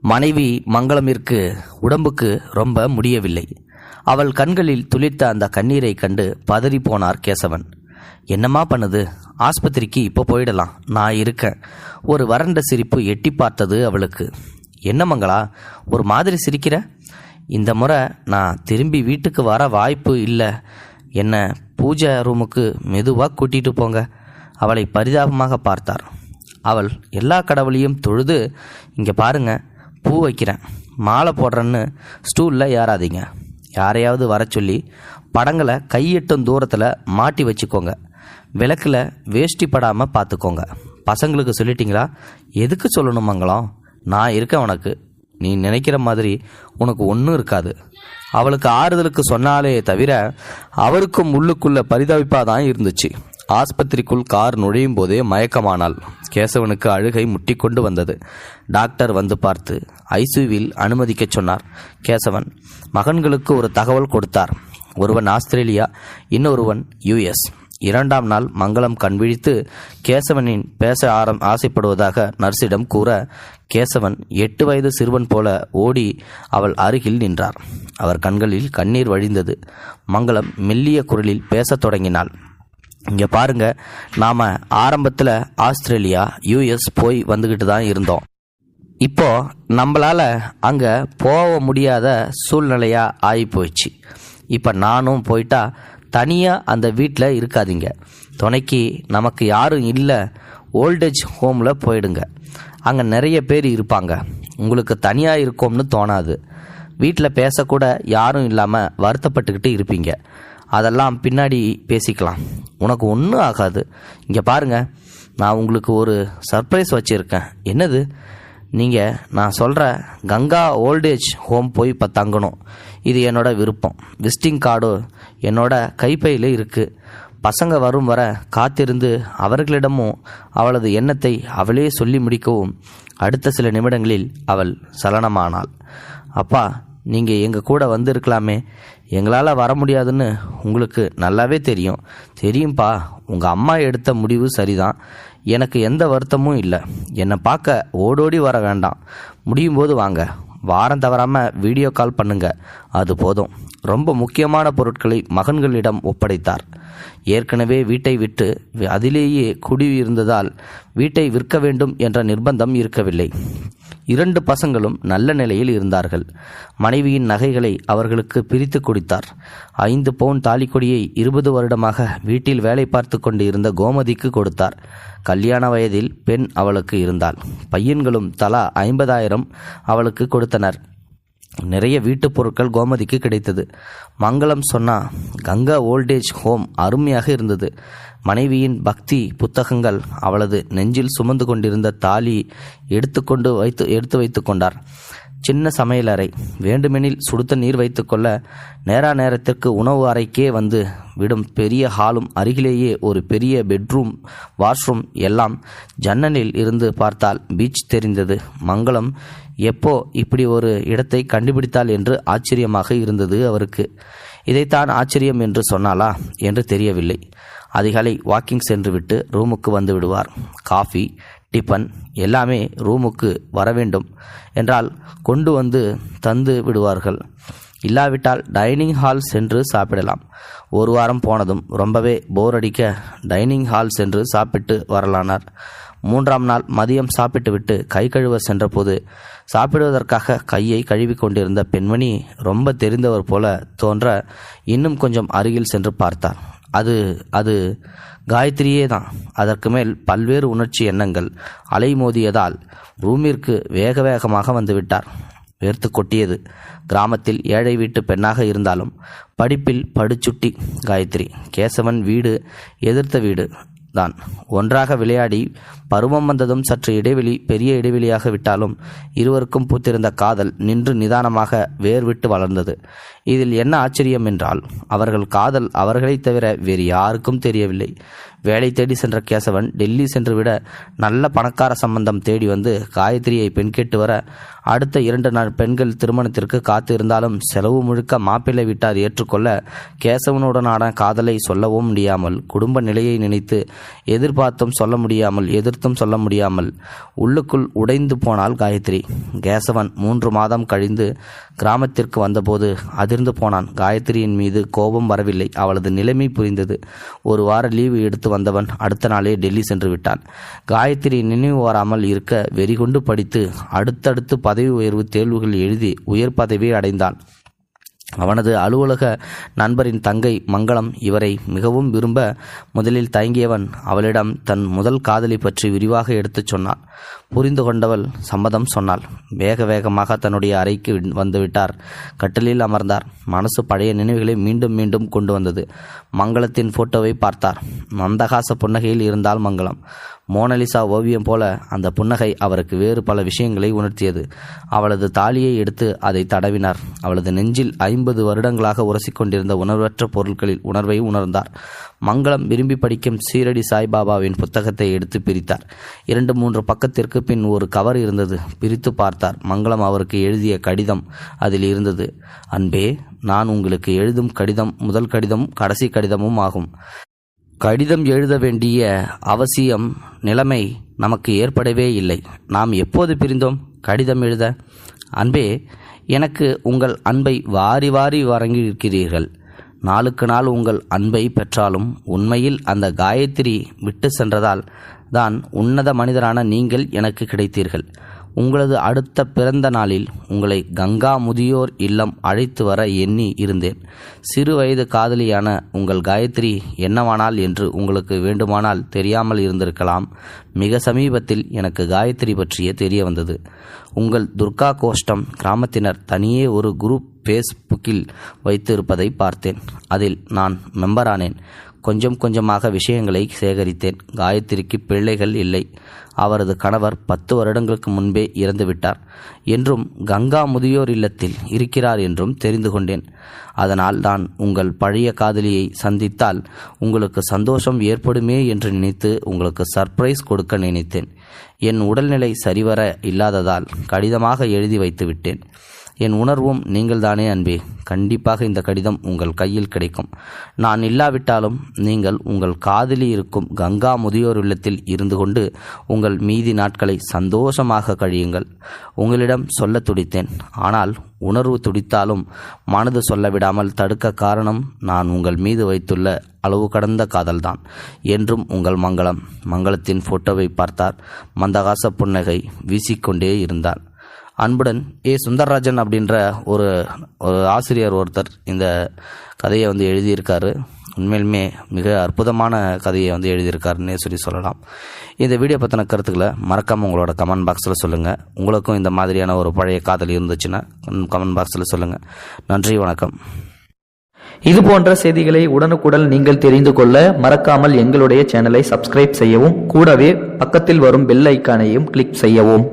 மனைவி மங்களமிற்கு உடம்புக்கு ரொம்ப முடியவில்லை. அவள் கண்களில் துளிர்த்த அந்த கண்ணீரை கண்டு பதறி போனார் கேசவன். என்னம்மா பண்ணுது? ஆஸ்பத்திரிக்கு இப்போ போயிடலாம். நான் இருக்கேன். ஒரு வறண்ட சிரிப்பு எட்டி பார்த்தது அவளுக்கு. என்ன மங்களா? ஒரு மாதிரி சிரிக்கிற? இந்த முறை நான் திரும்பி வீட்டுக்கு வர வாய்ப்பு இல்லை. என்ன பூஜை ரூமுக்கு மெதுவாக கூட்டிகிட்டு போங்க. அவளை பரிதாபமாக பார்த்தார். அவள் எல்லா கடவுளையும் தொழுது இங்கே பாருங்கள் பூ வைக்கிறேன். மாலை போடுறேன்னு ஸ்டூலில் ஏறாதீங்க. யாரையாவது வர சொல்லி படங்களை கையெட்டும் தூரத்தில் மாட்டி வச்சுக்கோங்க. விளக்கில் வேஷ்டி படாமல் பார்த்துக்கோங்க பசங்களுக்கு சொல்லிட்டீங்களா? எதுக்கு சொல்லணும் மங்களம்? நான் இருக்கேன் உனக்கு. நீ நினைக்கிற மாதிரி உனக்கு ஒன்றும் இருக்காது. அவளுக்கு ஆறுதலுக்கு சொன்னாலே தவிர அவருக்கும் உள்ளுக்குள்ள பரிதவிப்பாக தான் இருந்துச்சு. ஆஸ்பத்திரிக்குள் கார் நுழையும் போதே மயக்கமானாள். கேசவனுக்கு அழுகை முட்டிக்கொண்டு வந்தது. டாக்டர் வந்து பார்த்து ஐசியூவில் அனுமதிக்கச் சொன்னார். கேசவன் மகன்களுக்கு ஒரு தகவல் கொடுத்தார். ஒருவன் ஆஸ்திரேலியா இன்னொருவன் யுஎஸ். இரண்டாம் நாள் மங்களம் கண்விழித்து கேசவனின் பேச ஆரம் ஆசைப்படுவதாக நர்ஸிடம் கூற கேசவன் எட்டு வயது சிறுவன் போல ஓடி அவள் அருகில் நின்றார். அவர் கண்களில் கண்ணீர் வழிந்தது. மங்களம் மெல்லிய குரலில் பேசத் தொடங்கினாள். இங்கே பாருங்க நாம் ஆரம்பத்தில் ஆஸ்திரேலியா யூஎஸ் போய் வந்துக்கிட்டு தான் இருந்தோம். இப்போது நம்மளால் அங்கே போக முடியாத சூழ்நிலையாக ஆகி போயிடுச்சு. இப்போ நானும் போயிட்டா தனியாக அந்த வீட்டில் இருக்காதீங்க. துணைக்கு நமக்கு யாரும் இல்லை ஓல்டேஜ் ஹோமில் போயிடுங்க. அங்கே நிறைய பேர் இருப்பாங்க. உங்களுக்கு தனியாக இருக்கோம்னு தோணாது. வீட்டில் பேசக்கூட யாரும் இல்லாமல் வருத்தப்பட்டுக்கிட்டு இருப்பீங்க. அதெல்லாம் பின்னாடி பேசிக்கலாம். உனக்கு ஒன்றும் ஆகாது. இங்கே பாருங்க நான் உங்களுக்கு ஒரு சர்ப்ரைஸ் வச்சுருக்கேன். என்னது? நீங்கள் நான் சொல்கிற கங்கா ஓல்டேஜ் ஹோம் போய் இப்போ தங்கணும். இது என்னோடய விருப்பம். விசிட்டிங் கார்டு என்னோட கைப்பையில் இருக்குது பசங்க வரும் வர காத்திருந்து அவர்களிடமும் அவளது எண்ணத்தை அவளே சொல்லி முடிக்கவும் அடுத்த சில நிமிடங்களில் அவள் சலனமானாள். அப்பா நீங்கள் எங்கள் கூட வந்திருக்கலாமே. எங்களால் வர முடியாதுன்னு உங்களுக்கு நல்லாவே தெரியும். தெரியும்ப்பா உங்கள் அம்மா எடுத்த முடிவு சரிதான். எனக்கு எந்த வருத்தமும் இல்லை. என்னை பார்க்க ஓடோடி வர வேண்டாம். முடியும் போது வாங்க. வாரம் தவறாமல் வீடியோ கால் பண்ணுங்க. அது போதும். ரொம்ப முக்கியமான பொருட்களை மகன்களிடம் ஒப்படைத்தார். ஏற்கனவே வீட்டை விட்டு அதிலேயே குடியிருந்ததால் வீட்டை விற்க வேண்டும் என்ற நிர்பந்தம் இருக்கவில்லை. இரண்டு பசங்களும் நல்ல நிலையில் இருந்தார்கள். மனைவியின் நகைகளை அவர்களுக்கு பிரித்து கொடுத்தார். ஐந்து பவுன் தாலிக்கொடியை இருபது வருடமாக வீட்டில் வேலை பார்த்து கொண்டு இருந்த கோமதிக்கு கொடுத்தார். கல்யாண வயதில் பெண் அவளுக்கு இருந்தாள். பையன்களும் தலா ஐம்பதாயிரம் அவளுக்கு கொடுத்தனர். நிறைய வீட்டுப் பொருட்கள் கோமதிக்கு கிடைத்தது. மங்களம் சொன்னா கங்கா ஓல்டேஜ் ஹோம் அருமையாக இருந்தது. மனைவியின் பக்தி புத்தகங்கள் அவளது நெஞ்சில் சுமந்து கொண்டிருந்த தாலி எடுத்துக்கொண்டு வைத்து எடுத்து வைத்து கொண்டார். சின்ன சமையலறை. வேண்டுமெனில் சுடுத்த நீர் வைத்துக்கொள்ள நேரா நேரத்திற்கு உணவு அறைக்கே வந்து விடும் பெரிய ஹாலும் அருகிலேயே ஒரு பெரிய பெட்ரூம் வாஷ்ரூம் எல்லாம் ஜன்னலில் இருந்து பார்த்தால் பீச் தெரிந்தது. மங்களம் எப்போ இப்படி ஒரு இடத்தை கண்டுபிடித்தாள்? என்று ஆச்சரியமாக இருந்தது அவருக்கு. இதைத்தான் ஆச்சரியம் என்று சொன்னாளா? என்று தெரியவில்லை. அதிகாலை வாக்கிங் சென்றுவிட்டு ரூமுக்கு வந்து விடுவார். காஃபி டிபன் எல்லாமே ரூமுக்கு வர வேண்டும் என்றால் கொண்டு வந்து தந்து விடுவார்கள். இல்லாவிட்டால் டைனிங் ஹால் சென்று சாப்பிடலாம். ஒரு வாரம் போனதும் ரொம்பவே போர் அடிக்க டைனிங் ஹால் சென்று சாப்பிட்டு வரலானார். மூன்றாம் நாள் மதியம் சாப்பிட்டுவிட்டு கை கழுவ சென்றபோது சாப்பிடுவதற்காக கையை கழுவி கொண்டிருந்த பெண்மணி ரொம்ப தெரிந்தவர் போல தோன்ற இன்னும் கொஞ்சம் அருகில் சென்று பார்த்தார். அது அது காயத்ரியே தான். அதற்கு மேல் பல்வேறு உணர்ச்சி எண்ணங்கள் அலைமோதியதால் ரூமிற்கு வேக வேகமாக வந்துவிட்டார். வேர்த்து கொட்டியது. கிராமத்தில் ஏழை வீட்டு பெண்ணாக இருந்தாலும் படிப்பில் படுச்சுட்டி காயத்ரி. கேசவன் வீடு எதிர்த்த வீடு. தான். ஒன்றாக விளையாடி பருவம் வந்ததும் சற்று இடைவெளி பெரிய இடைவெளியாக விட்டாலும் இருவருக்கும் பூத்திருந்த காதல் நின்று நிதானமாக வேர்விட்டு வளர்ந்தது. இதில் என்ன ஆச்சரியம் என்றால் அவர்கள் காதல் அவர்களைத் தவிர வேறு யாருக்கும் தெரியவில்லை. வேலை தேடி சென்ற கேசவன் டெல்லி சென்று விட நல்ல பணக்கார சம்பந்தம் தேடி வந்து காயத்ரியை பெண் கேட்டு வர அடுத்த இரண்டு நாள் பெண்கள் திருமணத்திற்கு காத்து இருந்தாலும் செலவு முழுக்க மாப்பிள்ளை வீட்டார் ஏற்றுக்கொள்ள கேசவனுடனான காதலை சொல்லவும் முடியாமல் குடும்ப நிலையை நினைத்து எதிர்பார்த்தும் சொல்ல முடியாமல் எதிர்த்தும் சொல்ல முடியாமல் உள்ளுக்குள் உடைந்து போனாள் காயத்ரி. கேசவன் மூன்று மாதம் கழிந்து கிராமத்திற்கு வந்தபோது அதிர்ந்து போனான். காயத்ரியின் மீது கோபம் வரவில்லை. அவளது நிலைமை புரிந்தது. ஒரு வார லீவு எடுத்து வந்தவன் அடுத்த நாளே டெல்லி சென்று விட்டான். காயத்ரி நினைவு வராமல் இருக்க வெறிகொண்டு படித்து அடுத்தடுத்து பதவி உயர்வு தேர்வுகள் எழுதி உயர் பதவியை அடைந்தான். அவனது அலுவலக நண்பரின் தங்கை மங்களம் இவரை மிகவும் விரும்ப முதலில் தயங்கியவன் அவளிடம் தன் முதல் காதலி பற்றி விரிவாக எடுத்துச் சொன்னான். புரிந்து கொண்டவள் சம்மதம் சொன்னாள். வேக வேகமாக தன்னுடைய அறைக்கு வந்துவிட்டார். கட்டிலில் அமர்ந்தார். மனசு பழைய நினைவுகளை மீண்டும் மீண்டும் கொண்டு வந்தது. மங்களத்தின் போட்டோவை பார்த்தார். மந்தகாச புன்னகையில் இருந்தால் மங்களம். மோனலிசா ஓவியம் போல அந்த புன்னகை அவருக்கு வேறு பல விஷயங்களை உணர்த்தியது. அவளது தாலியை எடுத்து அதை தடவினார். அவளது நெஞ்சில் ஐம்பது வருடங்களாக உரசிக்கொண்டிருந்த உணர்வற்ற பொருட்களில் உணர்வை உணர்ந்தார். மங்களம் விரும்பி படிக்கும் சீரடி சாய்பாபாவின் புத்தகத்தை எடுத்து பிரித்தார். இரண்டு மூன்று பக்கத்திற்கு பின் ஒரு கவர் இருந்தது. பிரித்து பார்த்தார். மங்களம் அவருக்கு எழுதிய கடிதம் அதில் இருந்தது. அன்பே நான் உங்களுக்கு எழுதும் கடிதம் முதல் கடிதம் கடைசி கடிதமும் ஆகும். கடிதம் எழுத வேண்டிய அவசியம் நிலைமை நமக்கு ஏற்படவே இல்லை. நாம் எப்போது பிரிந்தோம்? கடிதம் எழுத. அன்பே எனக்கு உங்கள் அன்பை வாரி வாரி வழங்கியிருக்கிறீர்கள். நாளுக்கு நாள் உங்கள் அன்பை பெற்றாலும் உண்மையில் அந்த காயத்ரி விட்டு சென்றதால் தான் உன்னத மனிதரான நீங்கள் எனக்கு கிடைத்தீர்கள். உங்களது அடுத்த பிறந்த நாளில் உங்களை கங்கா முதியோர் இல்லம் அழைத்து வர எண்ணி இருந்தேன். சிறு வயது காதலியான உங்கள் காயத்ரி என்னவானால் என்று உங்களுக்கு வேண்டுமானால் தெரியாமல் இருந்திருக்கலாம். மிக சமீபத்தில் எனக்கு காயத்ரி பற்றிய தெரிய வந்தது. உங்கள் துர்கா கோஷ்டம் கிராமத்தினர் தனியே ஒரு குரூப் ஃபேஸ்புக்கில் வைத்து இருப்பதை பார்த்தேன். அதில் நான் மெம்பரானேன் கொஞ்சம் கொஞ்சமாக விஷயங்களை சேகரித்தேன். காயத்ரிக்கு பிள்ளைகள் இல்லை. அவரது கணவர் பத்து வருடங்களுக்கு முன்பே இறந்துவிட்டார். என்றும் கங்கா முதியோர் இல்லத்தில் இருக்கிறார் என்றும் தெரிந்து கொண்டேன். அதனால் நான் உங்கள் பழைய காதலியை சந்தித்தால் உங்களுக்கு சந்தோஷம் ஏற்படுமே என்று நினைத்து உங்களுக்கு சர்ப்ரைஸ் கொடுக்க நினைத்தேன். என் உடல்நிலை சரிவர இல்லாததால் கடிதமாக எழுதி வைத்து விட்டேன் என் உணர்வும் நீங்கள்தானே அன்பே. கண்டிப்பாக இந்த கடிதம் உங்கள் கையில் கிடைக்கும். நான் இல்லாவிட்டாலும் நீங்கள் உங்கள் காதலி இருக்கும் கங்கா முதியோர் இல்லத்தில் இருந்து கொண்டு உங்கள் மீதி நாட்களை சந்தோஷமாக கழியுங்கள். உங்களிடம் சொல்ல துடித்தேன். ஆனால் உணர்வு துடித்தாலும் மனது சொல்ல விடாமல் தடுக்க காரணம் நான் உங்கள் மீது வைத்துள்ள அளவு கடந்த காதல்தான். என்றும் உங்கள் மங்களம். மங்களத்தின் போட்டோவை பார்த்தார். மந்தகாச புன்னகை வீசிக்கொண்டே இருந்தார். அன்புடன் ஏ சுந்தரராஜன் அப்படின்ற ஒரு ஒரு ஆசிரியர் ஒருத்தர் இந்த கதையை வந்து எழுதியிருக்காரு. உண்மையிலுமே மிக அற்புதமான கதையை வந்து எழுதியிருக்காருன்னே சொல்லி சொல்லலாம். இந்த வீடியோ பற்றின கருத்துக்களை மறக்காமல் உங்களோட கமெண்ட் பாக்ஸில் சொல்லுங்கள் உங்களுக்கும் இந்த மாதிரியான ஒரு பழைய காதல் இருந்துச்சுன்னா கமெண்ட் பாக்ஸில் சொல்லுங்கள் நன்றி வணக்கம். இது போன்ற செய்திகளை உடனுக்குடன் நீங்கள் தெரிந்து கொள்ள மறக்காமல் எங்களுடைய சேனலை சப்ஸ்கிரைப் செய்யவும் கூடவே பக்கத்தில் வரும் பெல் ஐக்கானையும் கிளிக் செய்யவும்.